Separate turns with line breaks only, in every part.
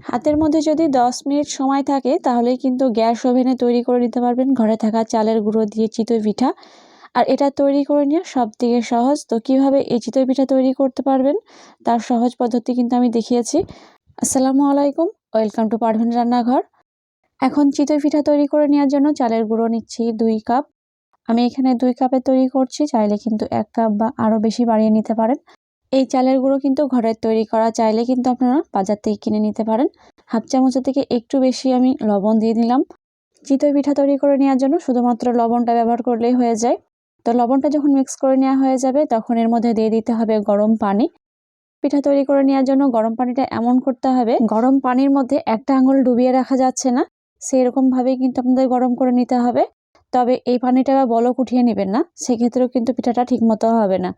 হাতের মধ্যে যদি দশ মিনিট সময় থাকে, তাহলেই কিন্তু গ্যাস ওভেনে তৈরি করে নিতে পারবেন। ঘরে থাকা চালের গুঁড়ো দিয়ে চিতই পিঠা। আর এটা তৈরি করে নিয়ে সব থেকে সহজ। তো কীভাবে এই চিতই পিঠা তৈরি করতে পারবেন? তার সহজ পদ্ধতি কিন্তু আমি দেখিয়েছি। আসসালামু আলাইকুম। ওয়েলকাম টু পারভেন রান্নাঘর। এখন চিতই পিঠা তৈরি করে নেওয়ার জন্য চালের গুঁড়ো নিচ্ছি দুই কাপ। আমি এখানে দুই কাপে তৈরি করছি। চাইলে কিন্তু এক কাপ বা আরও বেশি বাড়িয়ে নিতে পারেন। এই চালের গুঁড়ো কিন্তু ঘরের তৈরি করা চাইলে কিন্তু আপনারা বাজার থেকে কিনে নিতে পারেন। হাফ চামচের থেকে একটু বেশি আমি লবণ দিয়ে দিলাম। চিতই পিঠা তৈরি করে নেওয়ার জন্য শুধুমাত্র লবণটা ব্যবহার করলেই হয়ে যায়। তো লবণটা যখন মিক্স করে নেওয়া হয়ে যাবে, তখন এর মধ্যে দিয়ে দিতে হবে গরম পানি। পিঠা তৈরি করে নেওয়ার জন্য গরম পানিটা এমন করতে হবে, গরম পানির মধ্যে একটা আঙুল ডুবিয়ে রাখা যাচ্ছে না। সেরকমভাবেই কিন্তু আপনাদের গরম করে নিতে হবে। তবে এই পানিটা বা বলক উঠিয়ে নেবেন না, সেক্ষেত্রেও কিন্তু পিঠাটা ঠিকমতো হবে না।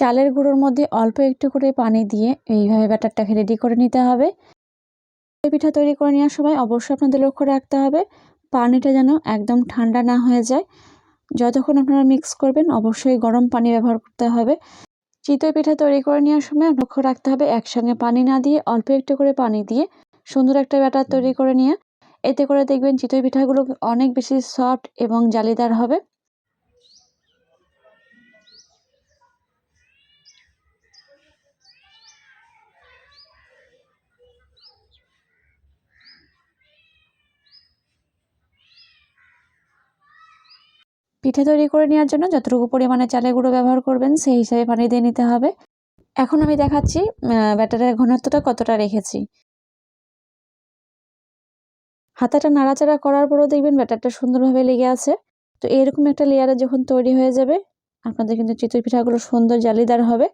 চালের গুঁড়োর মধ্যে অল্প একটু করে পানি দিয়ে এইভাবে ব্যাটারটাকে রেডি করে নিতে হবে। পিঠা তৈরি করে নেওয়ার সময় অবশ্যই আপনাদের লক্ষ্য রাখতে হবে, পানিটা যেন একদম ঠান্ডা না হয়ে যায়। যতক্ষণ আপনারা মিক্স করবেন, অবশ্যই গরম পানি ব্যবহার করতে হবে। চিতই পিঠা তৈরি করে নেওয়ার সময় লক্ষ্য রাখতে হবে একসঙ্গে পানি না দিয়ে অল্প একটু করে পানি দিয়ে সুন্দর একটা ব্যাটার তৈরি করে নিয়ে। এতে করে দেখবেন চিতই পিঠাগুলো অনেক বেশি সফট এবং জালিদার হবে। পিঠে তৈরি করে নেওয়ার জন্য যতটুকু পরিমাণে চালের গুঁড়ো ব্যবহার করবেন, সেই হিসাবে পানি দিয়ে নিতে হবে। এখন আমি দেখাচ্ছি ব্যাটারের ঘনত্বটা কতটা রেখেছি। হাতাটা নাড়াচাড়া করার পরও দেখবেন ব্যাটারটা সুন্দরভাবে লেগে আছে। তো এরকম একটা লেয়ারে যখন তৈরি হয়ে যাবে, আপনাদের কিন্তু চিতই পিঠাগুলো সুন্দর জালিদার হবে।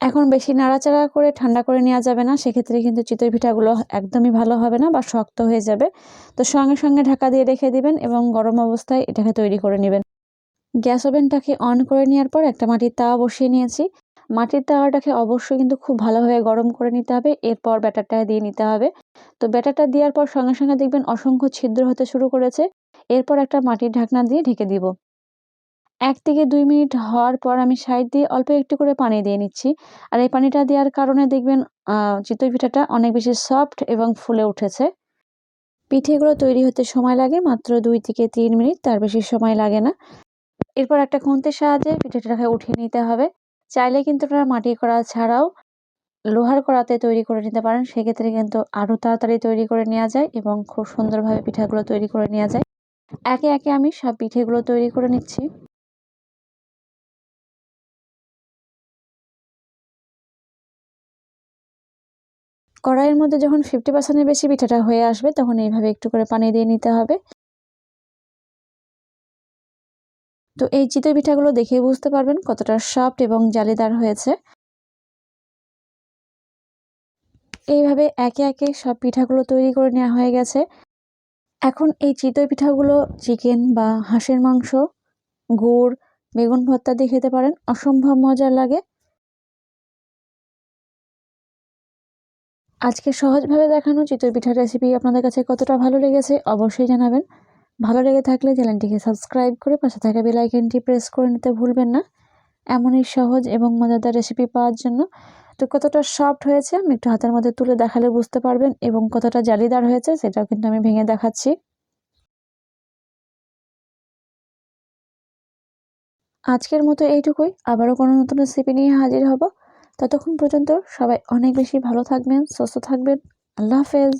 এখন বেশি নাড়াচাড়া করে ঠান্ডা করে নেওয়া যাবে না, সেক্ষেত্রে কিন্তু চিতই পিঠাগুলো একদমই ভালো হবে না বা শক্ত হয়ে যাবে। তো সঙ্গে সঙ্গে ঢাকা দিয়ে রেখে দিবেন এবং গরম অবস্থায় এটাকে তৈরি করে নেবেন। গ্যাস ওভেনটাকে অন করে নেওয়ার পর একটা মাটির তাওয়া বসিয়ে নিয়েছি। মাটির তাওয়াটাকে অবশ্যই কিন্তু খুব ভালোভাবে গরম করে নিতে হবে। এরপর ব্যাটারটা দিয়ে নিতে হবে। তো ব্যাটারটা দেওয়ার পর সঙ্গে সঙ্গে দেখবেন অসংখ্য ছিদ্র হতে শুরু করেছে। এরপর একটা মাটির ঢাকনা দিয়ে ঢেকে দিব। এক থেকে দুই মিনিট হওয়ার পর আমি সাইড দিয়ে অল্প একটু করে পানি দিয়ে নিচ্ছি। আর এই পানিটা দেওয়ার কারণে দেখবেন চিতই পিঠাটা অনেক বেশি সফট এবং ফুলে উঠেছে। পিঠেগুলো তৈরি হতে সময় লাগে, মাত্র দুই থেকে তিন মিনিট, তার বেশি সময় লাগে না। এরপর একটা খুন্তির সাহায্যে পিঠেটাকে উঠিয়ে নিতে হবে। চাইলে কিন্তু আপনারা মাটির কড়া ছাড়াও লোহার কড়াতে তৈরি করে নিতে পারেন। সেক্ষেত্রে কিন্তু আরও তাড়াতাড়ি তৈরি করে নেওয়া যায় এবং খুব সুন্দরভাবে পিঠাগুলো তৈরি করে নেওয়া যায়। একে একে আমি সব পিঠেগুলো তৈরি করে নিচ্ছি। কড়াইয়ের মধ্যে যখন ফিফটি পার্সেন্টের বেশি পিঠাটা হয়ে আসবে, তখন এইভাবে একটু করে পানি দিয়ে নিতে হবে। তো এই চিতই পিঠাগুলো দেখে বুঝতে পারবেন কতটা সফট এবং জালিদার হয়েছে। এইভাবে একে একে সব পিঠাগুলো তৈরি করে নেওয়া হয়ে গেছে। এখন এই চিতই পিঠাগুলো চিকেন বা হাঁসের মাংস, গুড়, বেগুন ভর্তা দিয়ে খেতে পারেন, অসম্ভব মজার লাগে। আজকে সহজভাবে দেখানো চিতই পিঠার রেসিপি আপনাদের কাছে কতটা ভালো লেগেছে অবশ্যই জানাবেন। ভালো লেগে থাকলে চ্যানেলটিকে সাবস্ক্রাইব করে পাশে থাকা বেলাইকনটি প্রেস করে নিতে ভুলবেন না। এমনই সহজ এবং মজাদার রেসিপি পাওয়ার জন্য। তো কতটা সফট হয়েছে আমি একটু হাতের মধ্যে তুলে দেখালে বুঝতে পারবেন এবং কতটা জালিদার হয়েছে সেটাও কিন্তু আমি ভেঙে দেখাচ্ছি। আজকের মতো এইটুকুই। আবারও কোনো নতুন রেসিপি নিয়ে হাজির হব। ততক্ষণ পর্যন্ত সবাই অনেক বেশি ভালো থাকবেন, সুস্থ থাকবেন। আল্লাহ হাফেজ।